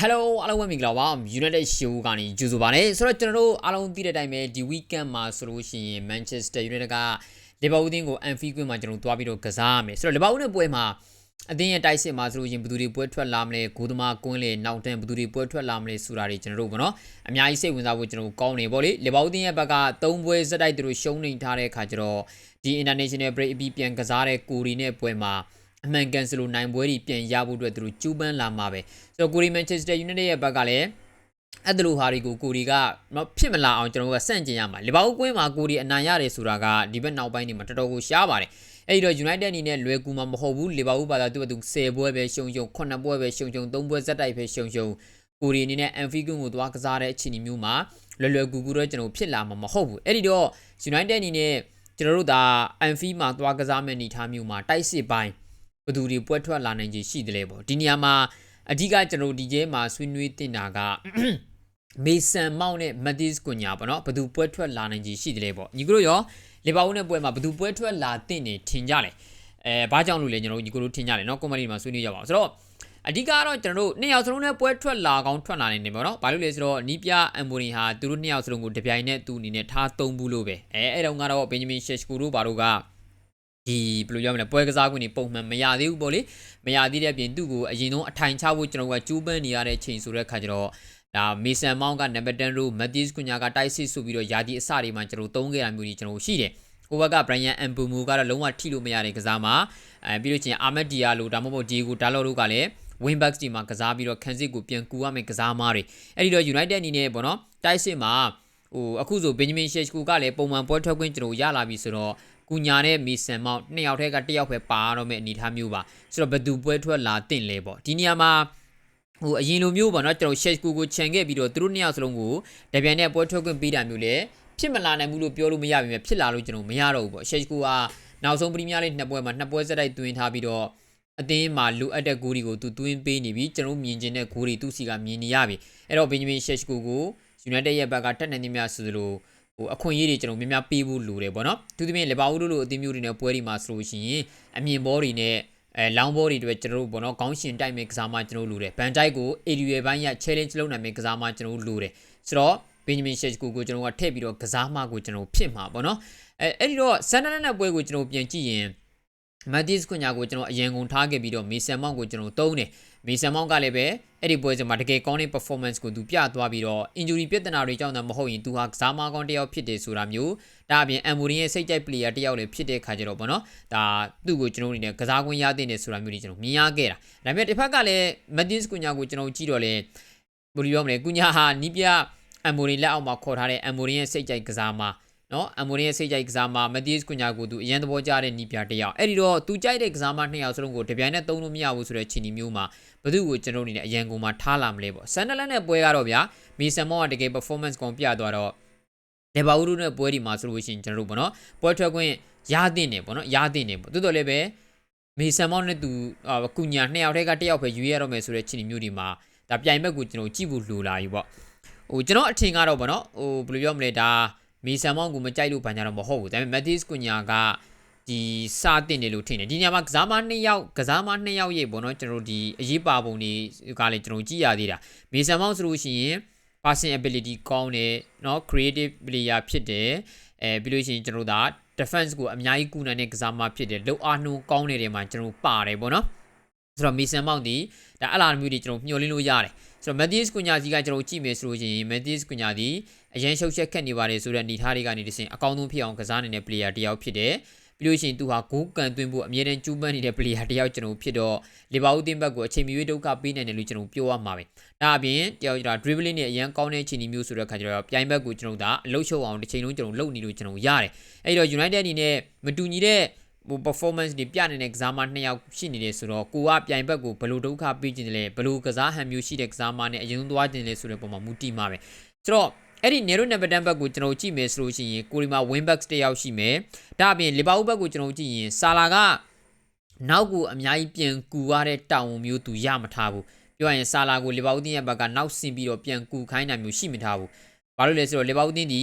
Hello အားလုံးပဲမင်္ဂလာပါ United Show ကနေကြိုဆိုပါရစေဆိုတော့ကျွန်တော်တို့အားလုံးသိတဲ့အတိုင်းပဲဒီ weekend မှာဆိုလို့ရှိရင် Manchester United က Liverpool တင်းကို Anfield ကွင်းမှာကျွန်တော်တို့သွားပြီးတော့ကစားရမယ်ဆိုတော့ Liverpool နဲ့ပွဲမှာအသင်းရဲ့တိုက်စစ်မှာဆိုလို့ရှိရင်ဘယ်သူတွေပွဲထွက်လာမလဲဂိုးသမားကွင်းလေနောက်တန်းဘယ်သူတွေပွဲထွက်လာမလဲဆိုတာတွေကျွန်တော်တို့ပေါ့နော်အများကြီးစိတ်ဝင်စားဖို့ကျွန်တော်တို့ကောင်းနေပေါ့လေ Liverpool တင်းရဲ့ဘက်က3ပွဲစက်တိုက်သူတို့ရှုံးနေထားတဲ့အခါကျတော့ဒီ International break အပြီးပြန်ကစားတဲ့ကိုရီနဲ့ပွဲမှာ အမှန်ကန်စလို့နိုင်ပွဲတွေပြန်ရဖို့အတွက်သူတို့ကြိုးပမ်းလာမှာပဲဆိုတော့ကိုရီမန်ချက်စတာယူနိုက်တက်ရဲ့ဘက်ကလည်းအဲ့ဒါလိုဟာတွေကိုကိုရီကနော်ဖြစ်မလာအောင်ကျွန်တော်တို့ကစန့်ကျင်ရမှာလီဗာပူးကွင်းမှာကိုရီအနိုင်ရတယ်ဆိုတာကဒီဘက်နောက်ပိုင်းနေမှာတော်တော်ကိုရှားပါတယ်အဲ့ဒီတော့ United အနေနဲ့လွယ်ကူမှာမဟုတ်ဘူးလီဗာပူးဘာသာသူ့ဘသူ10ပွဲပဲရှုံရှုံ9ပွဲပဲရှုံရှုံ3ပွဲဇက်တိုက်ပဲရှုံရှုံကိုရီအနေနဲ့ Anfield ကိုသွားကစားတဲ့အခြေအနေမျိုးမှာလွယ်လွယ်ကူကူတော့ကျွန်တော်ဖြစ်လာမှာမဟုတ်ဘူးအဲ့ဒီတော့ United အနေနဲ့ကျွန်တော်တို့ဒါ Anfield မှာသွားကစားမယ့်အနေအထားမျိုးမှာတိုက်စစ်ပိုင်း ဘသူတွေပွဲထွက်လာနိုင်ခြေရှိတယ်လေပေါ့ဒီနေရာမှာအဓိကကျွန်တော်ဒီကျဲမှာဆွေးနွေးတင်တာကမေဆန်မောက်နဲ့မက်ဒီစ်ကွန်ညာပေါ့နော်ဘသူပွဲထွက်လာနိုင်ခြေရှိတယ်လေပေါ့ညီကတို့ရောလီဗာပူးနဲ့ပွဲမှာဘသူပွဲထွက်လာတင်နေထင်ကြလေအဲဘာကြောင့်လို့လဲကျွန်တော်တို့ညီကတို့ထင်ကြလေနော်ကွန်မတီမှာဆွေးနွေးကြပါအောင်ဆိုတော့အဓိကတော့ကျွန်တော်တို့နှစ်ယောက်စလုံးနဲ့ပွဲထွက်လာကောင်းထွက်လာနေတယ်ပေါ့နော်။ဘာလို့လဲဆိုတော့နီးပြအမ်ဘိုနီဟာသူတို့နှစ်ယောက်စလုံးကိုတပြိုင်နက်သူ့အနေနဲ့ထားသုံးဘူးလို့ပဲ။အဲအဲ့တုန်းကတော့ဘင်ဂျမင်ရှက်ရှ်ကူတို့ဘာတို့က ဒီဘယ်လိုပြောမလဲပွဲကစားခွင့်တွေပုံမှန်မရသေးဘူးပေါ့လေမရသေးတဲ့အပြင်သူ့ကိုအရင်ဆုံးအထိုင်ချဖို့ကျွန်တော်ကကြိုးပမ်းနေရတဲ့ချိန်ဆိုတဲ့ခါကျတော့ဒါမေဆန်မောင်းကနံပါတ်10ရိုမက်တီးစ်ကွန်ညာကတိုက်စစ်ဆိုပြီးတော့ယာဒီအစတွေမှာကျွန်တော်သုံးခဲ့တာမျိုးကြီးကျွန်တော်ရှိတယ်ဟိုဘက်ကဘရိုင်ယန်အမ်ပူမူကတော့လုံးဝထိလို့မရတဲ့ကစားမှာအဲပြီးလို့ချင်းအာမက်ဒီယာလိုဒါမှမဟုတ်ဒီကိုဒါလော့တို့ကလည်း win backs ဒီမှာကစားပြီးတော့ခန်းစစ်ကိုပြန်ကူရမယ်ကစားမားတွေအဲ့ဒီတော့ United အနေနဲ့ပေါ့နော်တိုက်စစ်မှာဟိုအခုဆို Benjamin Sheshko ကလည်းပုံမှန်ပွဲထွက်ခွင့်ကျွန်တော်ရလာပြီဆိုတော့ ကူညာနဲ့မီဆန်မောက်နှစ်ယောက်ထဲကတစ်ယောက်ပဲပါတော့မယ့်အနေအထားမျိုးပါဆိုတော့ဘယ်သူပွဲထွက်လာတင့်လဲပေါ့ဒီနေရာမှာဟိုအရင်လိုမျိုးပေါ့နော်ကျွန်တော် Sheshko ကိုခြံခဲ့ပြီးတော့သူတို့နှစ်ယောက်စလုံးကိုတပြိုင်တည်းပွဲထွက်ခွင့်ပေးတာမျိုးလေဖြစ်မလာနိုင်ဘူးလို့ပြောလို့မရပါဘူးဖြစ်လာလို့ကျွန်တော်မရတော့ဘူးပေါ့ Sheshko ကနောက်ဆုံးပရီးမီးယားလိနှစ်ပွဲမှာနှစ်ပွဲစက်တိုက်တွင်ထားပြီးတော့အသင်းမှာလိုအပ်တဲ့ဂိုးတွေကိုသူသွင်းပေးနေပြီကျွန်တော်မြင်ကျင်တဲ့ဂိုးတွေသူ့စီကမြင်နေရပြီအဲ့တော့ဘင်ဂျမင်ရှက်ရှ်ကိုကို United ရဲ့ဘက်ကတက်နေနေများဆိုသလို ဟိုအခွင့်အရေးတွေကျွန်တော်များများပေးဖို့လိုတယ်ပေါ့နော်သူသဖြင့်လေဘာဦးတို့လိုအသင်းမျိုးတွေနဲ့ပွဲတွေမှာဆိုလို့ရှိရင်အမြင်ဘောတွေနဲ့အဲလောင်းဘောတွေအတွက်ကျွန်တော်တို့ပေါ့နော်ခေါင်းရှင်တိုက်မဲ့ကစားမှကျွန်တော်လိုတယ်ဘန်တိုက်ကို area ဘိုင်းရ challenge လုပ်နိုင်မဲ့ကစားမှကျွန်တော်လိုတယ်ဆိုတော့ဘင်ဂျမင်ရှက်ကိုကိုကျွန်တော်ကထည့်ပြီးတော့ကစားမှကိုကျွန်တော်ဖြစ်မှာပေါ့နော်အဲအဲ့ဒီတော့ဆန်နနနဲ့ပွဲကိုကျွန်တော်ပြန်ကြည့်ရင် မတ်တီစ်ကွန်ညာကိုကျွန်တော်အရင်ကုန်ထားခဲ့ပြီးတော့မီဆန်မောင်ကိုကျွန်တော်သုံးတယ်မီဆန်မောင်ကလည်းပဲအဲ့ဒီပွဲစဉ်မှာတကယ်ကောင်းတဲ့ performance ကိုသူပြသွားပြီးတော့ injury ပြဿနာတွေကြောင့်တော့မဟုတ်ရင်သူဟာကစားမကောင်းတစ်ယောက်ဖြစ်တယ်ဆိုတာမျိုးဒါအပြင်အမ်မိုရင်ရဲ့စိတ်ကြိုက် player တစ်ယောက်လည်းဖြစ်တဲ့ခါကျတော့ဗောနော်ဒါသူ့ကိုကျွန်တော်အနေနဲ့ကစားခွင့်ရတဲ့နေဆိုတာမျိုးတွေကျွန်တော်မြင်ရခဲ့တာဒါပေမဲ့တစ်ဖက်ကလည်း Matis ကွန်ညာကိုကျွန်တော်ကြည့်တော့လေဘယ်လိုပြောမလဲကွန်ညာဟာနီးပြအမ်မိုရင်လက်အောက်မှာခေါ်ထားတဲ့အမ်မိုရင်ရဲ့စိတ်ကြိုက်ကစားမှာ နော်အမ်မိုရီရဲ့စိတ်ကြိုက်ကစားမှာမက်တီးစ်ကွန်ညာကိုသူအရန်သဘောကျတဲ့နီးပြတယောက်အဲ့ဒီတော့သူကြိုက်တဲ့ကစားမနှစ်ယောက်စလုံးကိုတပြိုင်နက်သုံးလို့မရဘူးဆိုတဲ့ခြေနေမျိုးမှာဘယ်သူကိုကျွန်တော်အနေနဲ့အရန်ကုန်မှာထားလာမလဲပေါ့ဆန်နလန်နဲ့ပွဲကတော့ဗျာမီဆန်မောကတကယ် performance ကောင်ပြသွားတော့လေဘာဦးတို့နဲ့ပွဲဒီမှာဆိုလို့ရှိရင်ကျွန်တော်တို့ပေါ့နော်ပွဲထွက်ခွင့်ရတဲ့နေပေါ့နော်ရတဲ့နေပေါ့တိုးတော်လည်းပဲမီဆန်မောနဲ့သူကုညာနှစ်ယောက်တည်းကတယောက်ပဲယူရတော့မယ်ဆိုတဲ့ခြေနေမျိုးဒီမှာဒါပြိုင်ဘက်ကိုကျွန်တော်ကြည့်ဖို့လိုလာပြီပေါ့ဟိုကျွန်တော်အထင်ကတော့ပေါ့နော်ဟိုဘယ်လိုပြောမလဲဒါ မီဆန်မောင်ကိုမကြိုက်လို့ဘာညာတော့မဟုတ်ဘူးဒါပေမဲ့မက်သစ်ကွန်ညာကဒီစာတင်တယ်လို့ထင်တယ်ဒီညမှာကစားမနှစ်ယောက်ကစားမနှစ်ယောက်ရေးပေါ့နော်ကျွန်တော်တို့ဒီအရေးပါပုံတွေကလည်းကျွန်တော်ကြည့်ရသေးတာမီဆန်မောင်ဆိုလို့ရှိရင် passing ability ကောင်းတယ်เนาะ creative player ဖြစ်တယ်အဲပြီးလို့ရှိရင်ကျွန်တော်တို့ဒါ defense ကိုအများကြီးကူနိုင်တဲ့ကစားမဖြစ်တယ်လုံအားနှုံးကောင်းနေတဲ့မှာကျွန်တော်ပါတယ်ပေါ့နော်ဆိုတော့မီဆန်မောင်ဒီဒါအလားမျိုးတွေကျွန်တော်မျှော်လင့်လို့ရတယ်ဆိုတော့ Matthews ကွန်ညာစီကကျွန်တော်ကြည့်မယ်ဆိုလို့ရှိရင် Matthews ကွန်ညာဒီ အရန်ရှုပ်ချက်ခက်နေပါတယ်ဆိုတဲ့အနေထားတွေကနေတဆင်အကောင်းဆုံးဖြစ်အောင်ကစားနေတဲ့ player တယောက်ဖြစ်တယ်ပြီးလို့ရှိရင်သူဟာဂိုးကန်သွင်းဖို့အမြဲတမ်းကြိုးပမ်းနေတဲ့ player တယောက်ကျွန်တော်ဖြစ်တော့လီဗာပူးတင်းဘက်ကိုအချိန်မီရွေးဒုက္ခပေးနိုင်တယ်လို့ကျွန်တော်ပြောရမှာပဲဒါအပြင်တယောက်ကျတော့ dribbling နဲ့အရန်ကောင်းတဲ့အခြေအနေမျိုးဆိုတဲ့ခါကျတော့ပြိုင်ဘက်ကိုကျွန်တော်ဒါအလုတ်ရှုပ်အောင်တစ်ချိန်လုံးကျွန်တော်လုပ်နေလို့ကျွန်တော်ရတယ်အဲ့တော့ United အနေနဲ့မတူညီတဲ့ဟို performance တွေပြနေတဲ့ကစားမနှစ်ယောက်ရှိနေတယ်ဆိုတော့ကိုကပြိုင်ဘက်ကိုဘယ်လိုဒုက္ခပေးခြင်းလဲဘယ်လိုကစားဟန်မျိုးရှိတဲ့ကစားမနဲ့အရင်သွားခြင်းလဲဆိုတဲ့ပုံမှာမူတည်မှာပဲဆိုတော့ အဲ့ဒီ Nero number 10ဘက်ကိုကျွန်တော်ကြည့်မယ်ဆိုလို့ရှိရင်ကိုရီမာ win backs တယောက်ရှိမယ်ဒါအပြင်လီဗာပူးဘက်ကိုကျွန်တော်ကြည့်ရင်ဆာလာကနောက်ကိုအများကြီးပြန်ကူရတဲ့တောင်မျိုးသူရမထားဘူးပြောရရင်ဆာလာကိုလီဗာပူးတင်းရဲ့ဘက်ကနောက်ဆင်ပြီးတော့ပြန်ကူခိုင်းတာမျိုးရှိမထားဘူးဘာလို့လဲဆိုတော့လီဗာပူးတင်းဒီ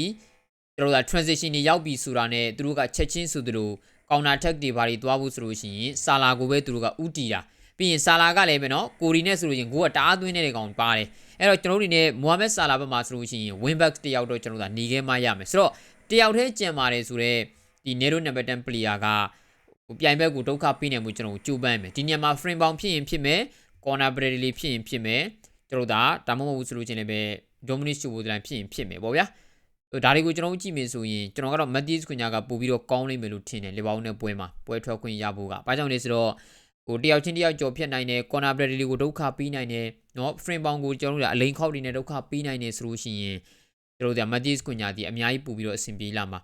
ကျွန်တော်က transition တွေရောက်ပြီဆိုတာနဲ့သူတို့ကချက်ချင်းဆိုသလို counter attack တွေဘာတွေသွားဖို့ဆိုလို့ရှိရင်ဆာလာကိုပဲသူတို့ကဥတီတာပြီးရင်ဆာလာကလည်းပဲနော်ကိုရီနဲ့ဆိုလို့ရှိရင်ကိုကတအားသွင်းနေတဲ့ကောင်ပါတယ် အဲ့တော့ကျွန်တော်တို့အနေနဲ့မိုဟာမက်ဆာလာဘက်မှာဆိုလို့ရှိရင် win back တယောက်တော့ကျွန်တော်တို့ကหนีခဲမှရမယ်ဆိုတော့တယောက်တည်းကြံပါတယ်ဆိုတော့ဒီ Nero number 10 player ကဟိုပြိုင်ဘက်ကိုဒုက္ခပေးနေမှုကျွန်တော်တို့ကြိုးပမ်းမယ်ဒီညမှာ frame bound ဖြစ်ရင်ဖြစ်မယ် corner break လေးဖြစ်ရင်ဖြစ်မယ်ကျွန်တော်တို့ဒါဒါမှမဟုတ်ဆိုလို့ချင်းလည်းပဲ Dominic Szoboszlai ဖြစ်ရင်ဖြစ်မယ်ပေါ့ဗျာဟိုဒါတွေကိုကျွန်တော်တို့ကြည့်မယ်ဆိုရင်ကျွန်တော်ကတော့ Matthews ခွန်ညာကပို့ပြီးတော့ကောင်းလိမ့်မယ်လို့ထင်တယ်လီဗာပူးနဲ့ပွဲမှာပွဲထွက်ခွင့်ရဖို့ကဘာကြောင့်လဲဆိုတော့ ဟိုတယောက်ချင်းတယောက်ကြော်ဖြတ်နိုင်တယ် corner break လေးကိုဒုက္ခပေးနိုင်တယ်เนาะ frame bound ကိုကျွန်တော်တို့ကအလိန်ခောက်တွေနဲ့ဒုက္ခပေးနိုင်တယ်ဆိုလို့ရှိရင်ကျွန်တော်တို့က Matthews ခွန်ညာဒီအများကြီးပို့ပြီးတော့အဆင်ပြေလာမှာ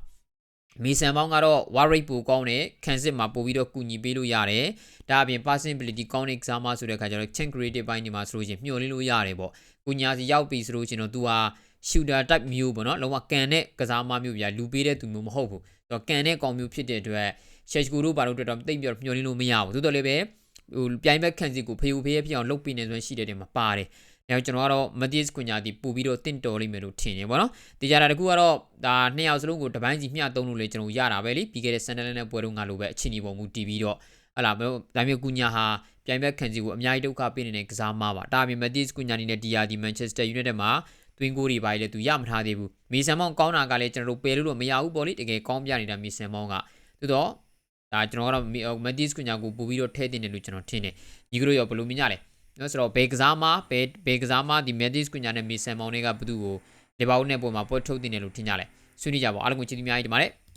မီဆန်ပေါင်းကတော့ war rate ပိုကောင်းတယ်ခံစစ်မှာပို့ပြီးတော့ကူညီပေးလို့ရတယ်ဒါအပြင် passing ability ကောင်းတဲ့ exam ဆိုတဲ့ခါကျတော့ chain creative ဘိုင်းဒီမှာဆိုလို့ရှိရင်မျှော်လင့်လို့ရတယ်ပေါ့ကူညာစီရောက်ပြီဆိုလို့ရှိရင်တော့ तू ဟာ shooter type မျိုးပေါ့နော်လုံးဝကန်တဲ့ကစားမမျိုးပြလူပေးတဲ့သူမျိုးမဟုတ်ဘူးသူကကန်တဲ့ကောင်မျိုးဖြစ်တဲ့အတွက် share ကိုတို့ဘာလို့တော်တော်တိတ်ပြီးတော့မျှော်လင့်လို့မရဘူးသို့တော်လည်းပဲဟိုပြိုင်ဘက်ခံစီကိုဖေးဖေးဖြစ်အောင်လုပ်ပေးနေဆိုရင်ရှိတဲ့တင်မှာပါတယ်အဲတော့ကျွန်တော်ကတော့ Matthias Cunha ဒီပို့ပြီးတော့တင့်တော်လိမ့်မယ်လို့ထင်တယ်ပေါ့နော်။တရားတာတကူကတော့ဒါနှစ်ယောက်စလုံးကိုတပိုင်းစီမျှသုံးလို့လေကျွန်တော်ရတာပဲလေပြီးခဲ့တဲ့ Sunderland နဲ့ပွဲတုန်းကလိုပဲအချင်းဒီပုံမူတီးပြီးတော့ဟလာဒါမျိုး Cunha ဟာပြိုင်ဘက်ခံစီကိုအများကြီးဒုက္ခပေးနေတဲ့ကစားမပါ။ဒါအပြင် Matthias Cunha နေနဲ့ DRD Manchester United မှာတွင်းကိုတွေပါလေသူရမထားသေးဘူး။မီဆန်မောင်ကောင်းတာကလည်းကျွန်တော်တို့ပယ်လို့တော့မရဘူးပေါ့လေတကယ်ကောင်းပြနေတာမီဆန်မောင်ကသို့တော့ ဒါကျွန်တော်ကတော့ Matthias Cunha ကိုပို့ပြီးတော့ထဲတင်တယ်လို့ကျွန်တော်ထင်တယ်။ညီကတို့ရောဘယ်လိုမြင်ကြလဲ။နော်ဆိုတော့ဘေကစားမဘေဘေကစားမဒီ Matthias Cunha နဲ့မီဆန်မောင်တွေကဘသူ့ကိုလီဗာပူးနဲ့ပုံမှာပွဲထုတ်တင်တယ်လို့ထင်ကြလဲ။ဆွေးနွေးကြပါအားလုံးကိုချစ်တီးများကြီးဒီမှာလေ။